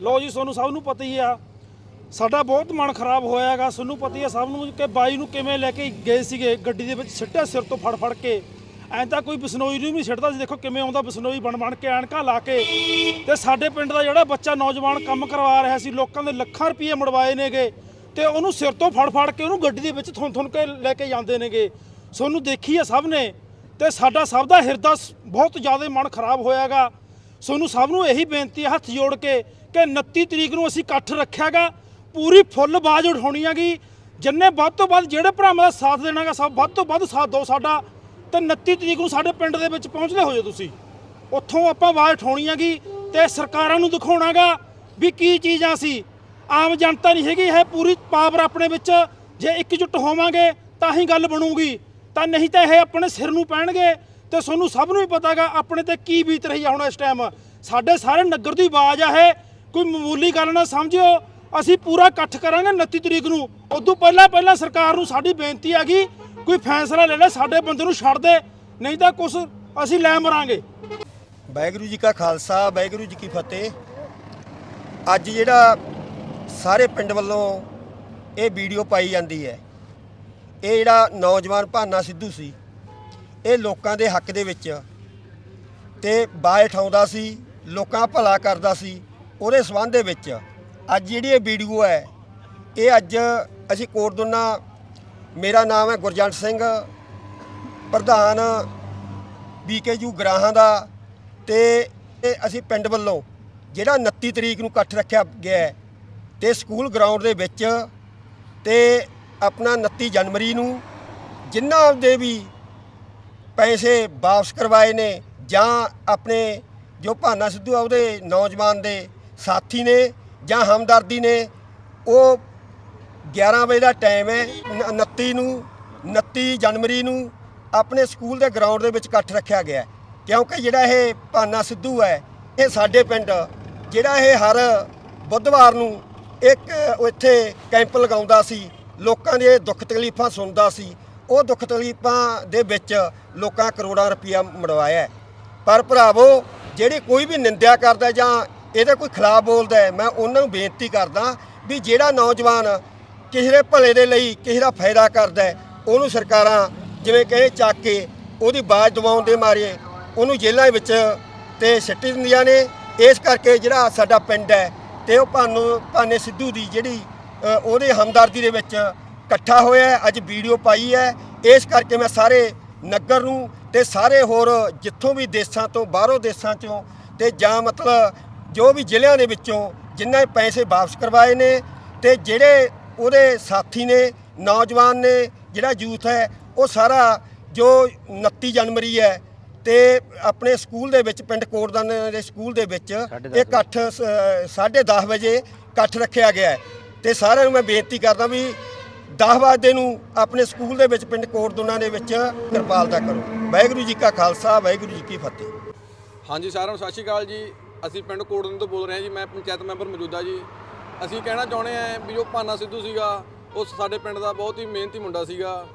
ਲੋ ਜੀ ਤੁਹਾਨੂੰ ਸਭ ਨੂੰ ਪਤਾ ਹੀ ਆ। ਸਾਡਾ ਬਹੁਤ ਮਨ ਖਰਾਬ ਹੋਇਆਗਾ। ਤੁਹਾਨੂੰ ਪਤਾ ਹੀ ਆ, ਸਭ ਨੂੰ ਕਿ ਬਾਈ ਨੂੰ ਕਿਵੇਂ ਲੈ ਕੇ ਗਏ ਸੀਗੇ, ਗੱਡੀ ਦੇ ਵਿੱਚ ਸਿੱਟਿਆ ਸਿਰ ਤੋਂ ਫੜ ਫੜ ਕੇ। ਐਂ ਤਾਂ ਕੋਈ ਬਸਨੋਈ ਨੂੰ ਵੀ ਨਹੀਂ ਸਿੱਟਦਾ ਸੀ। ਦੇਖੋ ਕਿਵੇਂ ਆਉਂਦਾ ਬਸਨੋਈ ਬਣ ਬਣ ਕੇ ਐਨਕਾਂ ਲਾ ਕੇ। ਤੇ ਸਾਡੇ ਪਿੰਡ ਦਾ ਜਿਹੜਾ ਬੱਚਾ ਨੌਜਵਾਨ ਕੰਮ ਕਰਵਾ ਰਿਹਾ ਸੀ, ਲੋਕਾਂ ਦੇ ਲੱਖਾਂ ਰੁਪਏ ਮੜਵਾਏ ਨੇਗੇ। ਤੇ ਉਹਨੂੰ ਸਿਰ ਤੋਂ ਫੜ ਫੜ ਕੇ ਉਹਨੂੰ ਗੱਡੀ ਦੇ ਵਿੱਚ ਥੁੰਨ ਥੁੰਨ ਕੇ ਲੈ ਕੇ ਜਾਂਦੇ ਨੇਗੇ। ਸੋਨੂੰ ਦੇਖੀ ਆ ਸਭ ਨੇ। ਤੇ ਸਾਡਾ ਸਭ ਦਾ ਹਿਰਦਾ ਸ- ਬਹੁਤ ਜ਼ਿਆਦਾ ਮਨ ਖਰਾਬ ਹੋਇਆਗਾ। ਤੁਹਾਨੂੰ ਸਭ ਨੂੰ ਇਹੀ ਬੇਨਤੀ ਹੈ, ਹੱਥ ਜੋੜ ਕੇ ਕਿ 29 ਤਰੀਕ ਨੂੰ ਅਸੀਂ ਇਕੱਠ ਰੱਖਿਆਗਾ, ਪੂਰੀ ਫੁੱਲ ਬਾਜ਼ ਉਠਾਉਣੀ ਹੈਗੀ ਜਿੰਨੇ ਵੱਧ ਤੋਂ ਵੱਧ ਜਿਹੜੇ ਭਰਾਵਾਂ ਦਾ ਸਾਥ ਦੇਣਾਗਾ, ਸਭ ਵੱਧ ਤੋਂ ਵੱਧ ਸਾਥ ਦਿਓ ਸਾਡਾ। ਤੇ 29 ਤਰੀਕ ਨੂੰ ਸਾਡੇ ਪਿੰਡ ਦੇ ਵਿੱਚ ਪਹੁੰਚਦੇ ਹੋ ਜਾਓ ਤੁਸੀਂ। ਉੱਥੋਂ ਆਪਾਂ ਆਵਾਜ਼ ਉਠਾਉਣੀ ਹੈਗੀ ਤੇ ਸਰਕਾਰਾਂ ਨੂੰ ਦਿਖਾਉਣਾਗਾ ਵੀ ਕੀ ਚੀਜ਼ ਆ ਸੀ ਆਮ ਜਨਤਾ ਨਹੀਂ ਹੈਗੀ, ਇਹ ਪੂਰੀ ਪਾਵਰ ਆਪਣੇ ਵਿੱਚ। ਜੇ ਇਕਜੁੱਟ ਹੋਵਾਂਗੇ, ਤਾਂ ਹੀ ਗੱਲ ਬਣੂਗੀ। ਤਾਂ ਨਹੀਂ ਤਾਂ ਇਹ ਆਪਣੇ ਸਿਰ ਨੂੰ ਪੈਣਗੇ। ਤੇ ਤੁਹਾਨੂੰ ਸਭ ਨੂੰ ਹੀ ਪਤਾਗਾ ਆਪਣੇ ਤੇ ਕੀ ਬੀਤ ਰਹੀ ਆ ਹੁਣ ਇਸ ਟਾਈਮ ਸਾਡੇ ਸਾਰੇ ਨਗਰ ਦੀ ਆਵਾਜ਼ ਆ ਇਹ। ਕੋਈ ਮਾਮੂਲੀ ਗੱਲ ਨਾ ਸਮਝਿਓ। ਅਸੀਂ ਪੂਰਾ ਇਕੱਠ ਕਰਾਂਗੇ 29 ਤਰੀਕ ਨੂੰ। ਉਦੋਂ ਪਹਿਲਾਂ ਪਹਿਲਾਂ ਸਰਕਾਰ ਨੂੰ ਸਾਡੀ ਬੇਨਤੀ ਹੈਗੀ, ਕੋਈ ਫੈਸਲਾ ਲੈ ਲੈ, ਸਾਡੇ ਬੰਦੇ ਨੂੰ ਛੱਡ ਦੇ। ਨਹੀਂ ਤਾਂ ਕੁਝ ਅਸੀਂ ਲੈ ਮਰਾਂਗੇ। ਵਾਹਿਗੁਰੂ ਜੀ ਕਾ ਖਾਲਸਾ, ਵਾਹਿਗੁਰੂ ਜੀ ਕੀ ਫਤਿਹ। ਅੱਜ ਜਿਹੜਾ ਸਾਰੇ ਪਿੰਡ ਵੱਲੋਂ ਇਹ ਵੀਡੀਓ ਪਾਈ ਜਾਂਦੀ ਹੈ, ਇਹ ਜਿਹੜਾ ਨੌਜਵਾਨ ਭਾਨਾ ਸਿੱਧੂ ਸੀ ਇਹ ਲੋਕਾਂ ਦੇ ਹੱਕ ਦੇ ਵਿੱਚ ਤੇ ਬਾਇ ਠਾਉਂਦਾ ਸੀ, ਲੋਕਾਂ ਭਲਾ ਕਰਦਾ ਸੀ, ਉਹਦੇ ਸਬੰਧ ਦੇ ਵਿੱਚ ਅੱਜ ਜਿਹੜੀ ਇਹ ਵੀਡੀਓ ਹੈ, ਇਹ ਅੱਜ ਅਸੀਂ ਕੋਟ ਕੋਟਦੋਨਾ ਮੇਰਾ ਨਾਮ ਹੈ ਗੁਰਜੰਟ ਸਿੰਘ, ਪ੍ਰਧਾਨ ਬੀਕੇਯੂ ਗਰਾਹਾਂ ਦਾ ਤੇ ਇਹ ਅਸੀਂ ਪਿੰਡ ਵੱਲੋਂ ਜਿਹੜਾ 29 ਤਰੀਕ ਨੂੰ ਇਕੱਠ ਰੱਖਿਆ ਗਿਆ ਹੈ, ਤੇ ਸਕੂਲ ਗਰਾਊਂਡ ਦੇ ਵਿੱਚ ਤੇ ਆਪਣਾ 29 ਜਨਵਰੀ ਨੂੰ ਜਿਨ੍ਹਾਂ ਦੇ ਵੀ ਪੈਸੇ ਵਾਪਸ ਕਰਵਾਏ ਨੇ ਜਾਂ ਆਪਣੇ ਜੋ ਭਾਨਾ ਸਿੱਧੂ ਆ ਉਹਦੇ ਨੌਜਵਾਨ ਦੇ ਸਾਥੀ ਨੇ ਜਾਂ ਹਮਦਰਦੀ ਨੇ, ਉਹ 11 ਵਜੇ ਦਾ ਟਾਈਮ ਹੈ, ਨ- 29 ਨੂੰ 29 ਜਨਵਰੀ ਨੂੰ ਆਪਣੇ ਸਕੂਲ ਦੇ ਗਰਾਊਂਡ ਦੇ ਵਿੱਚ ਇਕੱਠ ਰੱਖਿਆ ਗਿਆ ਕਿਉਂਕਿ ਜਿਹੜਾ ਇਹ ਭਾਨਾ ਸਿੱਧੂ ਹੈ, ਇਹ ਸਾਡੇ ਪਿੰਡ, ਜਿਹੜਾ ਇਹ ਹਰ ਬੁੱਧਵਾਰ ਨੂੰ ਇੱਕ ਇੱਥੇ ਕੈਂਪ ਲਗਾਉਂਦਾ ਸੀ, ਲੋਕਾਂ ਦੇ ਦੁੱਖ ਤਕਲੀਫਾਂ ਸੁਣਦਾ ਸੀ ਉਹ ਦੁੱਖ ਤਕਲੀਫਾਂ ਦੇ ਵਿੱਚ ਲੋਕਾਂ ਕਰੋੜਾਂ ਰੁਪਇਆ ਮੜਵਾਇਆ ਪਰ ਭਰਾਵੋ ਜਿਹੜੀ ਕੋਈ ਵੀ ਨਿੰਦਿਆ ਕਰਦਾ ਜਾਂ ਇਹਦੇ ਕੋਈ ਖਿਲਾਫ ਬੋਲਦਾ ਹੈ, ਮੈਂ ਉਹਨਾਂ ਨੂੰ ਬੇਨਤੀ ਕਰਦਾ ਵੀ ਜਿਹੜਾ ਨੌਜਵਾਨ ਕਿਸੇ ਦੇ ਭਲੇ ਦੇ ਲਈ ਕਿਸੇ ਦਾ ਫਾਇਦਾ ਕਰਦਾ ਉਹਨੂੰ ਸਰਕਾਰਾਂ ਜਿਵੇਂ ਕਹੇ ਚੱਕ ਕੇ ਉਹਦੀ ਬਾਜ਼ ਦਵਾਉਣ ਦੇ ਮਾਰੇ ਉਹਨੂੰ ਜੇਲ੍ਹਾਂ ਵਿੱਚ ਤੇ ਸਿੱਟੀ ਦਿੰਦੀਆਂ ਨੇ। ਇਸ ਕਰਕੇ ਜਿਹੜਾ ਸਾਡਾ ਪਿੰਡ ਹੈ ਤੇ ਉਹ ਭਾਨੂ ਭਾਨੇ ਸਿੱਧੂ ਦੀ ਜਿਹੜੀ ਅ, ਉਹਦੇ ਹਮਦਰਦੀ ਦੇ ਵਿੱਚ ਇਕੱਠਾ ਹੋਇਆ। ਅੱਜ ਵੀਡੀਓ ਪਾਈ ਹੈ ਇਸ ਕਰਕੇ ਮੈਂ ਸਾਰੇ ਨਗਰ ਨੂੰ ਤੇ ਸਾਰੇ ਹੋਰ ਜਿੱਥੋਂ ਵੀ ਦੇਸ਼ਾਂ ਤੋਂ ਬਾਹਰੋਂ ਦੇਸ਼ਾਂ ਚੋਂ ਤੇ ਜਾਂ ਮਤਲਬ ਜੋ ਵੀ ਜ਼ਿਲ੍ਹਿਆਂ ਦੇ ਵਿੱਚੋਂ ਜਿਨ੍ਹਾਂ ਨੇ ਪੈਸੇ ਵਾਪਸ ਕਰਵਾਏ ਨੇ ਤੇ ਜਿਹੜੇ ਉਹਦੇ ਸਾਥੀ ਨੇ ਨੌਜਵਾਨ ਨੇ ਜਿਹੜਾ ਯੂਥ ਹੈ ਉਹ ਸਾਰਾ ਜੋ 29 ਜਨਵਰੀ ਹੈ ਤੇ ਆਪਣੇ ਸਕੂਲ ਦੇ ਵਿੱਚ ਪਿੰਡ ਕੋਟਦਾਨੇ ਦੇ ਸਕੂਲ ਦੇ ਵਿੱਚ ਇਹ ਇਕੱਠ 10:30 ਵਜੇ ਇਕੱਠ ਰੱਖਿਆ ਗਿਆ ਹੈ ਤੇ ਸਾਰਿਆਂ ਨੂੰ ਮੈਂ ਬੇਨਤੀ ਕਰਦਾ ਵੀ 10 ਵਜੇ ਨੂੰ ਆਪਣੇ ਸਕੂਲ ਦੇ ਵਿੱਚ ਪਿੰਡ ਕੋਟਦੋਨਾ ਦੇ ਵਿੱਚ ਕਿਰਪਾਲਤਾ ਕਰੋ। ਵਾਹਿਗੁਰੂ ਜੀ ਕਾ ਖਾਲਸਾ, ਵਾਹਿਗੁਰੂ ਜੀ ਕੀ ਫਤਿਹ। ਹਾਂਜੀ, ਸਾਰਿਆਂ ਨੂੰ ਸਤਿ ਸ਼੍ਰੀ ਅਕਾਲ ਜੀ। ਅਸੀਂ ਪਿੰਡ ਕੋੜਨ ਤੋਂ ਬੋਲ ਰਹੇ ਹਾਂ ਜੀ, ਮੈਂ ਪੰਚਾਇਤ ਮੈਂਬਰ ਮੌਜੂਦਾ ਜੀ। ਅਸੀਂ ਕਹਿਣਾ ਚਾਹੁੰਦੇ ਹਾਂ ਵੀ ਜੋ ਭਾਨਾ ਸਿੱਧੂ ਸੀਗਾ, ਉਹ ਸਾਡੇ ਪਿੰਡ ਦਾ ਬਹੁਤ ਹੀ ਮਿਹਨਤੀ ਮੁੰਡਾ ਸੀਗਾ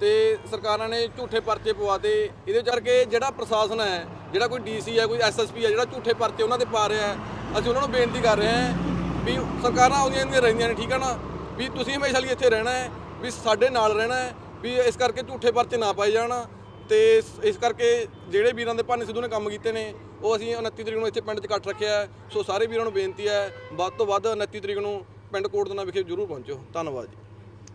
ਤੇ ਸਰਕਾਰਾਂ ਨੇ ਝੂਠੇ ਪਰਚੇ ਪਵਾਤੇ। ਇਹਦੇ ਕਰਕੇ ਜਿਹੜਾ ਪ੍ਰਸ਼ਾਸਨ ਹੈ, ਜਿਹੜਾ ਕੋਈ ਡੀਸੀ ਹੈ, ਕੋਈ ਐਸਐਸਪੀ ਹੈ, ਜਿਹੜਾ ਝੂਠੇ ਪਰਚੇ ਉਹਨਾਂ ਤੇ ਪਾ ਰਿਹਾ ਹੈ, ਅਸੀਂ ਉਹਨਾਂ ਨੂੰ ਬੇਨਤੀ ਕਰ ਰਹੇ ਹਾਂ ਵੀ ਸਰਕਾਰਾਂ ਆਉਂਦੀਆਂ ਰਹਿੰਦੀਆਂ ਨੇ, ਠੀਕ ਹੈ ਨਾ? ਵੀ ਤੁਸੀਂ ਹਮੇਸ਼ਾ ਲਈ ਇੱਥੇ ਰਹਿਣਾ ਹੈ, ਵੀ ਸਾਡੇ ਨਾਲ ਰਹਿਣਾ ਹੈ, ਵੀ ਇਸ ਕਰਕੇ ਝੂਠੇ ਪਰਚੇ ਨਾ ਪਾਏ ਜਾਣ ਤੇ ਇਸ- ਇਸ ਕਰਕੇ ਜਿਹੜੇ ਵੀਰਾਂ ਦੇ ਭਾਨੇ ਸਿੱਧੂ ਨੇ ਕੰਮ ਕੀਤੇ ਨੇ, ਉਹ ਅਸੀਂ 29 ਤਰੀਕ ਨੂੰ ਇੱਥੇ ਪਿੰਡ 'ਚ ਇਕੱਠ ਰੱਖਿਆ ਹੈ। ਸੋ ਸਾਰੇ ਵੀਰਾਂ ਨੂੰ ਬੇਨਤੀ ਹੈ, ਵੱਧ ਤੋਂ ਵੱਧ 29 ਤਰੀਕ ਨੂੰ ਪਿੰਡ ਕੋਟਦਨਾ ਵਿਖੇ ਜ਼ਰੂਰ ਪਹੁੰਚੋ ਧੰਨਵਾਦ ਜੀ